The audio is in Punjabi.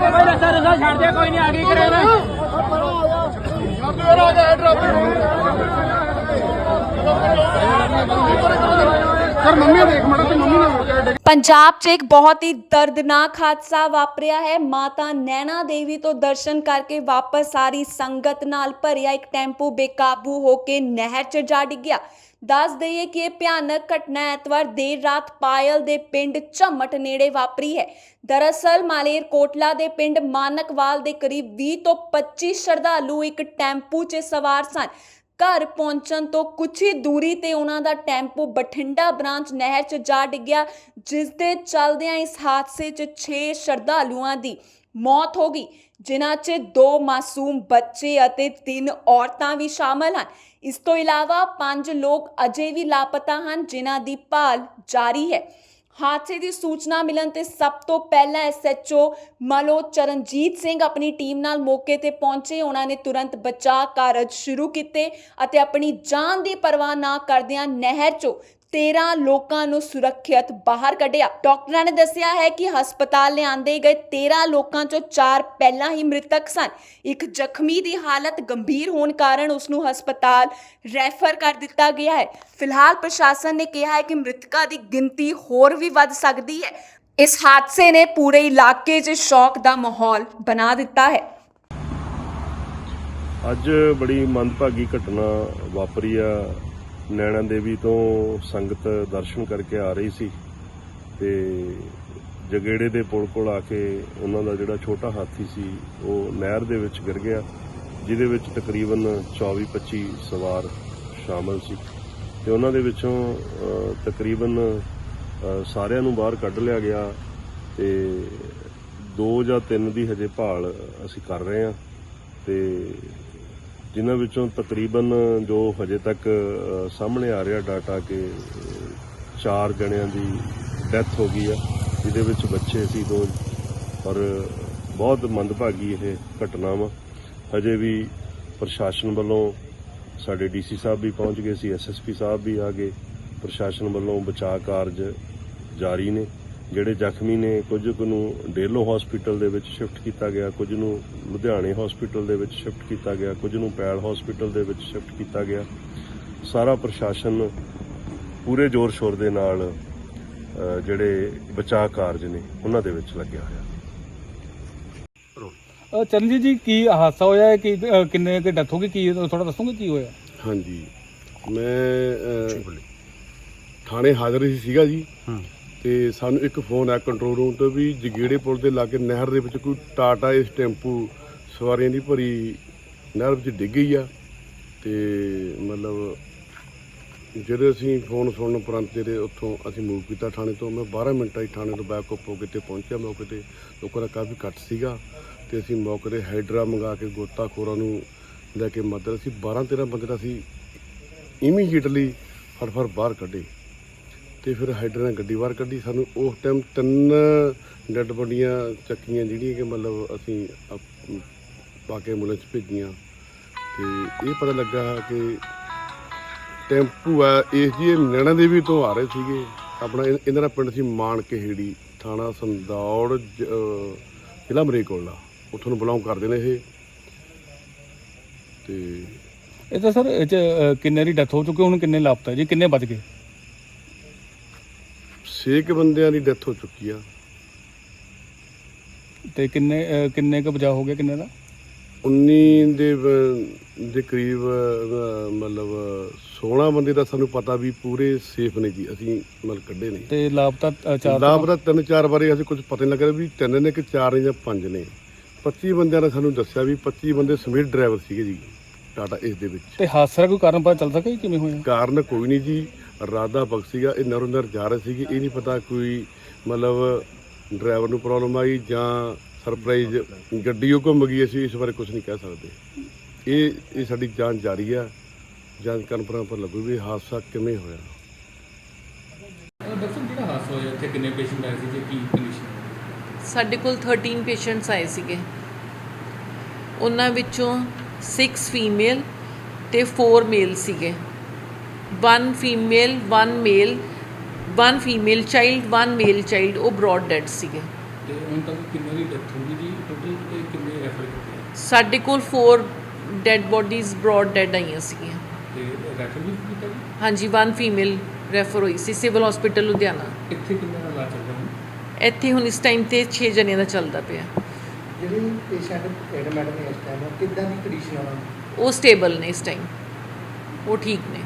ਕੋਈ ਰਸਾ ਰਸਾ ਛੱਡ ਦੇ ਕੋਈ ਨਹੀਂ ਆ ਗਈ ਕਰੇ ਸਰ ਮੰਮੀ ਦੇਖ ਮੜਾ ਪੰਜਾਬ 'ਚ ਇੱਕ ਬਹੁਤ ਹੀ ਦਰਦਨਾਕ ਹਾਦਸਾ ਵਾਪਰਿਆ ਹੈ। ਮਾਤਾ ਨੈਣਾ ਦੇਵੀ ਤੋਂ ਦਰਸ਼ਨ ਕਰਕੇ ਵਾਪਸ ਆ ਸੰਗਤ ਨਾਲ ਭਰਿਆ ਇੱਕ ਟੈਂਪੂ ਬੇਕਾਬੂ ਹੋ ਕੇ ਨਹਿਰ 'ਚ ਜਾ ਡਿੱਗਿਆ। ਦੱਸ ਦਈਏ ਕਿ ਇਹ ਭਿਆਨਕ ਘਟਨਾ ਐਤਵਾਰ ਦੇਰ ਰਾਤ ਪਾਇਲ ਦੇ ਪਿੰਡ ਝਮਟ ਨੇੜੇ ਵਾਪਰੀ ਹੈ। ਦਰਅਸਲ ਮਾਲੇਰ ਕੋਟਲਾ ਦੇ ਪਿੰਡ ਮਾਨਕਵਾਲ ਦੇ ਕਰੀਬ 20 ਤੋਂ 25 ਸ਼ਰਧਾਲੂ ਇੱਕ ਟੈਂਪੂ 'ਚ ਸਵਾਰ ਸਨ। ਘਰ ਪਹੁੰਚਣ ਤੋਂ ਕੁਝ ਹੀ ਦੂਰੀ ਤੇ ਉਹਨਾਂ ਦਾ ਟੈਂਪੂ ਬਠਿੰਡਾ ਬ੍ਰਾਂਚ ਨਹਿਰ 'ਚ ਜਾ ਡਿੱਗਿਆ ਜਿਸ ਦੇ ਚੱਲਦਿਆਂ ਇਸ ਹਾਦਸੇ 'ਚ 6 ਸ਼ਰਧਾਲੂਆਂ ਦੀ ਮੌਤ ਹੋ ਗਈ, ਜਿਨ੍ਹਾਂ 'ਚ ਦੋ ਮਾਸੂਮ ਬੱਚੇ ਅਤੇ ਤਿੰਨ ਔਰਤਾਂ ਵੀ ਸ਼ਾਮਲ ਹਨ। ਇਸ ਤੋਂ ਇਲਾਵਾ ਪੰਜ ਲੋਕ ਅਜੇ ਵੀ ਲਾਪਤਾ ਹਨ, ਜਿਨ੍ਹਾਂ ਦੀ ਭਾਲ ਜਾਰੀ ਹੈ। ਹਾਦਸੇ ਦੀ ਸੂਚਨਾ ਮਿਲਣ ਤੇ ਸਭ ਤੋਂ ਪਹਿਲਾਂ ਐਸਐਚਓ ਮਲੋ ਚਰਨਜੀਤ ਸਿੰਘ ਆਪਣੀ ਟੀਮ ਨਾਲ ਮੌਕੇ ਤੇ ਪਹੁੰਚੇ। ਉਹਨਾਂ ਨੇ ਤੁਰੰਤ ਬਚਾਅ ਕਾਰਜ ਸ਼ੁਰੂ ਕੀਤੇ ਅਤੇ ਆਪਣੀ ਜਾਨ ਦੀ ਪਰਵਾਹ ਨਾ ਕਰਦਿਆਂ ਨਹਿਰ 'ਚੋਂ 13 ਲੋਕਾਂ ਨੂੰ ਸੁਰੱਖਿਅਤ ਬਾਹਰ ਕੱਢਿਆ। ਡਾਕਟਰਾਂ ਨੇ ਦੱਸਿਆ ਹੈ ਕਿ ਹਸਪਤਾਲ ਲਿਆਂਦੇ ਗਏ 13 ਲੋਕਾਂ 'ਚੋਂ 4 ਪਹਿਲਾਂ ਹੀ ਮ੍ਰਿਤਕ ਸਨ। ਇੱਕ ਜ਼ਖਮੀ ਦੀ ਹਾਲਤ ਗੰਭੀਰ ਹੋਣ ਕਾਰਨ ਉਸ ਨੂੰ ਹਸਪਤਾਲ ਰੈਫਰ ਕਰ ਦਿੱਤਾ ਗਿਆ ਹੈ। ਫਿਲਹਾਲ ਪ੍ਰਸ਼ਾਸਨ ਨੇ ਕਿਹਾ ਹੈ ਕਿ ਮ੍ਰਿਤਕਾਂ ਦੀ ਗਿਣਤੀ ਹੋਰ ਵੀ ਵੱਧ ਸਕਦੀ ਹੈ। ਇਸ ਹਾਦਸੇ ਨੇ ਪੂਰੇ ਇਲਾਕੇ 'ਚ ਸ਼ੌਕ ਦਾ ਮਾਹੌਲ ਬਣਾ ਦਿੱਤਾ ਹੈ। ਅੱਜ ਬੜੀ ਮੰਦਭਾਗੀ ਘਟਨਾ ਵਾਪਰੀ ਆ। ਨੈਣਾ ਦੇਵੀ ਤੋਂ ਸੰਗਤ ਦਰਸ਼ਨ ਕਰਕੇ ਆ ਰਹੀ ਸੀ ਤੇ ਜਗੇੜੇ ਦੇ ਪੁਲ ਕੋਲ ਆ ਕੇ ਉਹਨਾਂ ਦਾ ਜਿਹੜਾ ਛੋਟਾ ਹਾਥੀ ਸੀ, ਉਹ ਨਹਿਰ ਦੇ ਵਿੱਚ ਗਿਰ ਗਿਆ, ਜਿਹਦੇ ਵਿੱਚ ਤਕਰੀਬਨ 24-25 ਸਵਾਰ ਸ਼ਾਮਲ ਸੀ ਤੇ ਉਹਨਾਂ ਦੇ ਵਿੱਚੋਂ ਤਕਰੀਬਨ ਸਾਰਿਆਂ ਨੂੰ ਬਾਹਰ ਕੱਢ ਲਿਆ ਗਿਆ ਤੇ ਦੋ ਜਾਂ ਤਿੰਨ ਦੀ ਹਜੇ ਭਾਲ ਅਸੀਂ ਕਰ ਰਹੇ ਹਾਂ ਤੇ ਜਿਨ੍ਹਾਂ ਵਿੱਚੋਂ ਤਕਰੀਬਨ ਜੋ ਹਜੇ ਤੱਕ ਸਾਹਮਣੇ ਆ ਰਿਹਾ ਡਾਟਾ ਕਿ ਚਾਰ ਜਣਿਆਂ ਦੀ ਡੈਥ ਹੋ ਗਈ ਆ। ਜਿਹਦੇ ਵਿੱਚ ਬੱਚੇ ਸੀ ਦੋ, ਔਰ ਬਹੁਤ ਮੰਦਭਾਗੀ ਇਹ ਘਟਨਾ ਵਾ ਹਜੇ ਵੀ ਪ੍ਰਸ਼ਾਸਨ ਵੱਲੋਂ ਸਾਡੇ ਡੀਸੀ ਸਾਹਿਬ ਵੀ ਪਹੁੰਚ ਗਏ ਸੀ ਐਸਐਸਪੀ ਸਾਹਿਬ ਵੀ ਆ ਗਏ। ਪ੍ਰਸ਼ਾਸਨ ਵੱਲੋਂ ਬਚਾਅ ਕਾਰਜ ਜਾਰੀ ਨੇ। ਜਿਹੜੇ ਜ਼ਖਮੀ ਨੇ ਕੁਝ ਕੁ ਨੂੰ ਡੇਲੋ ਹਸਪੀਟਲ ਦੇ ਵਿੱਚ ਸ਼ਿਫਟ ਕੀਤਾ ਗਿਆ ਕੁਝ ਨੂੰ ਲੁਧਿਆਣੇ ਹਸਪੀਟਲ ਦੇ ਵਿੱਚ ਸ਼ਿਫਟ ਕੀਤਾ ਗਿਆ ਕੁਝ ਨੂੰ ਪੈਲ ਹਸਪੀਟਲ ਦੇ ਵਿੱਚ ਸ਼ਿਫਟ ਕੀਤਾ ਗਿਆ। ਸਾਰਾ ਪ੍ਰਸ਼ਾਸਨ ਪੂਰੇ ਜ਼ੋਰ ਸ਼ੋਰ ਦੇ ਨਾਲ ਜਿਹੜੇ ਬਚਾਅ ਕਾਰਜ ਨੇ ਉਹਨਾਂ ਦੇ ਵਿੱਚ ਲੱਗਿਆ ਹੋਇਆ। ਅ, ਚਰਨਜੀਤ ਜੀ ਕੀ ਹਾਦਸਾ ਹੋਇਆ ਹੈ? ਕਿ ਕਿੰਨੇ ਕੁ ਡੈਥ ਹੋ ਗਈ? ਕੀ ਥੋੜਾ ਦੱਸੋਗੇ ਕੀ ਹੋਇਆ? ਹਾਂਜੀ। ਮੈਂ ਥਾਣੇ ਹਾਜ਼ਰ ਹੀ ਸੀਗਾ ਜੀ। ਤੇ ਸਾਨੂੰ ਇੱਕ ਫੋਨ ਆ ਕੰਟਰੋਲ ਰੂਮ ਤੋਂ ਵੀ ਜਗੀੜੇ ਪੁਲ ਦੇ ਲਾਗੇ ਨਹਿਰ ਦੇ ਵਿੱਚ ਕੋਈ ਟਾਟਾ ਇਸ ਟੈਂਪੂ ਸਵਾਰੀਆਂ ਦੀ ਭਰੀ ਨਹਿਰ ਵਿੱਚ ਡਿੱਗ ਗਈ ਆ। ਤੇ ਮਤਲਬ ਜਦੋਂ ਅਸੀਂ ਫੋਨ ਸੁਣਨ ਉਪਰੰਤ ਜਿਹੜੇ ਉੱਥੋਂ ਅਸੀਂ ਮੂਵ ਕੀਤਾ ਥਾਣੇ ਤੋਂ, ਮੈਂ 12 ਮਿੰਟਾਂ ਹੀ ਥਾਣੇ ਤੋਂ ਬੈਕ ਅਪ ਹੋ ਕੇ ਤੇ ਪਹੁੰਚਿਆ ਮੌਕੇ ਤੇ। ਲੋਕਾਂ ਦਾ ਕਾਫੀ ਘੱਟ ਸੀਗਾ ਤੇ ਅਸੀਂ ਮੌਕੇ ਤੇ ਹਾਈਡਰਾ ਮੰਗਾ ਕੇ ਗੋਤਾਖੋਰਾਂ ਨੂੰ ਲੈ ਕੇ ਮਦਦ ਅਸੀਂ 12 13 ਬੰਦੇ ਦਾ ਅਸੀਂ ਇਮੀਡੀਏਟਲੀ ਫਟਫਟ ਬਾਹਰ ਕੱਢੇ। ਤੇ ਫਿਰ ਹਾਈਡਰ ਨੇ ਗੱਡੀ ਬਾਹਰ ਕੱਢੀ। ਸਾਨੂੰ ਉਸ ਟਾਈਮ ਤਿੰਨ ਡੈੱਡ ਬੋਡੀਆਂ ਚੱਕੀਆਂ ਜਿਹੜੀਆਂ ਕਿ ਮਤਲਬ ਅਸੀਂ ਅਪ- ਪਾ ਕੇ ਐਂਬੂਲੈਂਸ ਭੇਜੀਆਂ। ਤੇ ਇਹ ਪਤਾ ਲੱਗਾ ਕਿ ਟੈਂਪੂ ਆ ਇਸ ਜੀ ਇਹ ਨੈਣਾ ਦੇਵੀ ਤੋਂ ਆ ਰਹੇ ਸੀਗੇ। ਆਪਣਾ ਇਹ- ਇਹਨਾਂ ਦਾ ਪਿੰਡ ਸੀ ਮਾਨ ਕਹੇੜੀ ਥਾਣਾ ਸੰਦੌੜ ਜ- ਅਹ ਜ਼ਿਲ੍ਹਾ ਮਰੇਕੋਲਾ ਉੱਥੋਂ ਨੂੰ ਬਿਲੋਂਗ ਕਰਦੇ ਨੇ ਇਹ। ਤੇ ਇਹ ਤਾਂ ਸਰ ਇਹ ਚ ਅ, ਕਿੰਨੇ ਦੀ ਡੈਥ ਹੋ ਚੁੱਕੀ ਹੁਣ ਕਿੰਨੇ ਲਾਪਤਾ ਜੀ ਕਿੰਨੇ ਬਚ ਗਏ? ਛੇ ਕੁ ਬੰਦਿਆਂ ਦੀ ਡੈਥ ਹੋ ਚੁੱਕੀ ਆ। ਤੇ ਕਿੰਨੇ ਕਿੰਨੇ ਕੁ ਬਚਾਅ ਹੋ ਗਿਆ ਕਿੰਨੇ ਦਾ? 19 ਦੇ ਦੇ ਕਰੀਬ ਅਹ, ਮਤਲਬ 16 ਬੰਦੇ ਦਾ ਸਾਨੂੰ ਪਤਾ ਵੀ ਪੂਰੇ ਸੇਫ ਨੇ ਜੀ ਅਸੀਂ ਮਤਲਬ ਕੱਢੇ ਨੇ। ਤੇ ਲਾਪਤਾ ਅ, ਚਾਰ ਤੋਂ- ਲਾਭ ਦਾ ਤਿੰਨ ਚਾਰ ਬਾਰੇ ਅਸੀਂ ਕੁਝ ਪਤਾ ਨਹੀਂ ਲੱਗ ਰਿਹਾ ਵੀ ਤਿੰਨ ਨੇ ਕਿ ਚਾਰ ਨੇ ਜਾਂ ਪੰਜ ਨੇ। 25 ਬੰਦਿਆਂ ਨੇ ਸਾਨੂੰ ਦੱਸਿਆ ਵੀ 25 ਬੰਦੇ ਸਮੀਰ ਡਰਾਈਵਰ ਸੀਗੇ ਜੀ। ਟਾਟਾ ਇਸ ਦੇ ਵਿੱਚ। ਤੇ ਹਾਦਸੇ ਦਾ ਕੋਈ ਕਾਰਨ ਪਤਾ ਚੱਲ ਸਕਿਆ ਜੀ ਕਿਵੇਂ ਹੋਇਆ? ਕਾਰਨ ਕੋਈ ਨਹੀਂ ਜੀ। ਰਾਦਾ ਬਖਸ਼ ਸੀਗਾ ਇਹ ਨਰੋਂ ਨਰ ਜਾ ਰਹੇ ਸੀਗੇ। ਇਹ ਨਹੀਂ ਪਤਾ ਕੋਈ ਮਤਲਬ ਡਰਾਈਵਰ ਨੂੰ ਪ੍ਰੋਬਲਮ ਆਈ ਜਾਂ ਸਰਪ੍ਰਾਈਜ਼ ਗੱਡੀ ਉਹ ਘੁੰਮ ਗਈ ਅਸੀਂ ਇਸ ਬਾਰੇ ਕੁਝ ਨਹੀਂ ਕਹਿ ਸਕਦੇ। ਇਹ ਇਹ ਸਾਡੀ ਜਾਂਚ ਜਾਰੀ ਆ। ਜਾਂਚ ਕਰਨ ਪਰ ਪਰ ਲੱਗੂ ਵੀ ਹਾਦਸਾ ਕਿਵੇਂ ਹੋਇਆ। ਡਾਕਟਰ ਜਿਹੜਾ ਹਾਦਸਾ ਹੋਇਆ ਇੱਥੇ ਕਿੰਨੇ ਪੇਸ਼ੈਂਟ ਆਏ ਸੀ ਤੇ ਕੀ ਕੰਡੀਸ਼ਨ ਸਾਡੇ ਕੋਲ 13 ਪੇਸ਼ੈਂਟਸ ਆਏ ਸੀਗੇ। ਉਹਨਾਂ ਵਿੱਚੋਂ 6 ਫੀਮੇਲ ਤੇ 4 ਮੇਲ ਸੀਗੇ। 1 female 1 male 1 female child 1 male child ਉਹ ਬ੍ਰੌਡ ਡੈਡ ਸੀਗੇ। ਤੇ ਹੁਣ ਤੱਕ ਕਿੰਨੇ ਦੀ ਡੈਥ ਹੋ ਗਈ ਜੀ? ਟੋਟਲ ਤੇ ਕਿੰਨੇ ਰੈਫਰ ਕੀਤੇ? ਸਾਡੇ ਕੋਲ 4 ਡੈੱਡ ਬੋਡੀਜ਼ ਬ੍ਰੌਡ ਡੈੱਡ ਆਈਆਂ ਸੀਗੀਆਂ। ਤੇ ਰੈਫਰ ਵੀ ਕੀਤਾ ਜੀ? ਹਾਂਜੀ ਵਨ ਫੀਮੇਲ ਰੈਫਰ ਹੋਈ ਸੀ ਸਿਵਲ ਹਸਪੀਟਲ ਲੁਧਿਆਣਾ। ਇੱਥੇ ਕਿੰਨੇ ਦਾ ਇਲਾਜ ਚੱਲ ਰਿਹਾ ਹੁਣ? ਇੱਥੇ ਹੁਣ ਇਸ ਟਾਈਮ ਤੇ 6 ਜਣਿਆਂ ਦਾ ਚੱਲਦਾ ਪਿਆ। ਜਿਹੜੇ ਪੇਸ਼ੈਂਟ ਐਡਮਿਟ ਨੇ ਇਸ ਟਾਈਮ ਕਿੱਦਾਂ ਦੀ ਕੰਡੀਸ਼ਨ ਆ ਉਹਨਾਂ ਦੀ? ਉਹ ਸਟੇਬਲ ਨੇ ਇਸ ਟਾਈਮ ਉਹ ਠੀਕ ਨੇ।